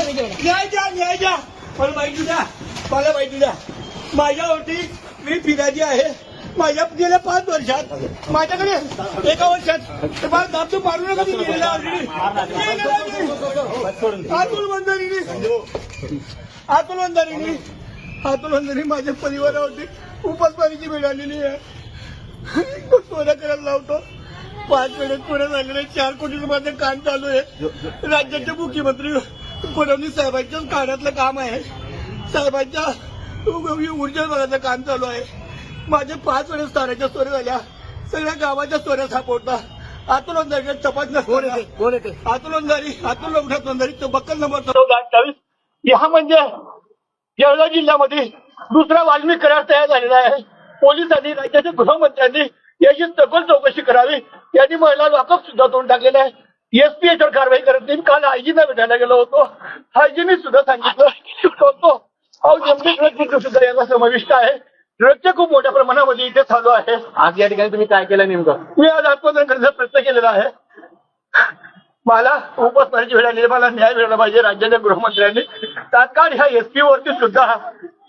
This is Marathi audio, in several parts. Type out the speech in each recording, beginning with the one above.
न्याय द्या न्याय द्या. माहिती द्या. मला माहिती द्या. माझ्यावरती मी फिर्यादी आहे. माझ्या गेल्या पाच वर्षात माझ्याकडे एका वर्षात मला दाबतो पाडू नका तुम्ही गेलेला ऑलरेडी अतुल बंधारीने अतुल बंधारीने अतुल बंधारी माझ्या परिवारावरती उपासमारीची वेळ आलेली आहे. सोनं करायला लावतो. पाच वेळेस पुढे झालेले चार कोटी रुपयाचं काम चालू आहे. राज्याचे मुख्यमंत्री फडणवीस साहेबांच्याच काळातलं काम आहे. साहेबांच्या ऊर्जा विभागाचं काम चालू आहे. माझे पाच वेळेस ताऱ्याच्या स्टोऱ्या झाल्या. सगळ्या गावाच्या स्टोऱ्या सापडता अतुल अंधारी तपास नसतो. अतुल अंधारी तो बक्कल नंबर चौदा अठ्ठावीस. हा म्हणजे जळगाव जिल्ह्यामध्ये दुसरा वाल्मिक करार तयार झालेला आहे. पोलिसांनी राज्याच्या गृहमंत्र्यांनी याची सखोल चौकशी करावी. यांनी महिला लॉकअप सुद्धा तोंड टाकलेला आहे. एसपी याच्यावर कारवाई करत नाही. काल आयजीना भेटायला गेलो होतो. आयजीने सुद्धा सांगितलं होतो. अहो जमली ड्रग सुद्धा याचा समाविष्ट आहे. ड्रगच्या खूप मोठ्या प्रमाणामध्ये इथे चालू आहे. आज या ठिकाणी तुम्ही काय केलं नेमकं? मी आज आत्मदान करण्याचा प्रयत्न केलेला आहे. मला उपस्थितीची वेळ आली मला न्याय मिळाला पाहिजे. राज्याच्या गृहमंत्र्यांनी तात्काळ ह्या एसपी वरती सुद्धा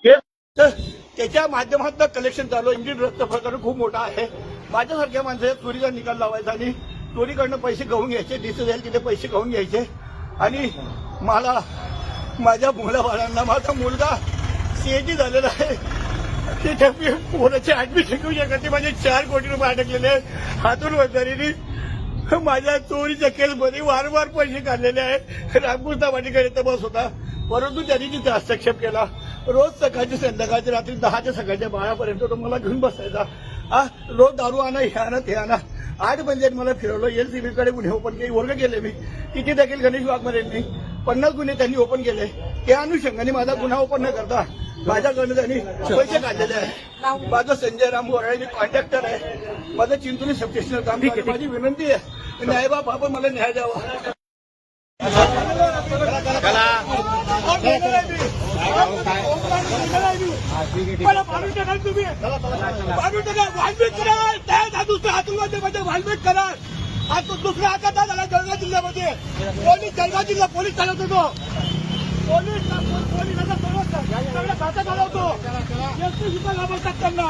हे त्याच्या माध्यमातून कलेक्शन चालू इंडियन ड्रगचा प्रकार खूप मोठा आहे. माझ्यासारख्या माणसं चोरीचा निकाल लावायचा आणि चोरीकडनं पैसे घेऊन घ्यायचे दिसत जाईल तिथे पैसे गहून घ्यायचे. आणि मला माझ्या मुलाबाळांना माझा मुलगा सीएटी झालेला आहे. तिथे मी पोराची ऍडमिशन घेऊ शकत नाही. माझे चार कोटी रुपये अडकलेले आहेत. हातून वजारीने माझ्या चोरीच्या केसमध्ये वारंवार पैसे काढलेले आहे रामकृष्ण वाटीकडे तपास होता. परंतु त्यांनी तिथे हस्तक्षेप केला. रोज सकाळची संध्याकाळची रात्री दहाच्या सकाळच्या बारापर्यंत तो मला घेऊन बसायचा. हा रोज दारू आणा हे आणा ते आणा. आठ म्हणजे मला फिरवलं. एलकडे गुन्हे ओपन केले वर्ग केले मी. तिथे देखील गणेश वाघमारेंनी पन्नास गुन्हे त्यांनी ओपन केले. त्या अनुषंगाने माझा गुन्हा ओपन न करता माझ्याकडनं त्यांनी पैसे काढलेले आहे. माझं संजय राम गोराळे कॉन्ट्रॅक्टर आहे. माझं चिंचोली सबस्टेशनवर काम. माझी विनंती आहे. न्यायबाब आपण मला न्याय द्यावा. दुसऱ्या हातूमध्ये वाल्मिक कराल आज तो दुसरा आकाता झाला जळगाव जिल्ह्यामध्ये पोलीस जळगाव जिल्हा पोलीस चालवतो होतो पोलीस पोलिसांचा सर्व खाता चालवतो सुद्धा त्यांना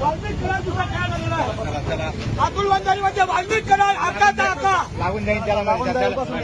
वाल्मिक दुसरा काय झालेला आहे अतुल वंजारी म्हणजे वाल्मिक कराल आकाचा आका लागून जाईल. त्याला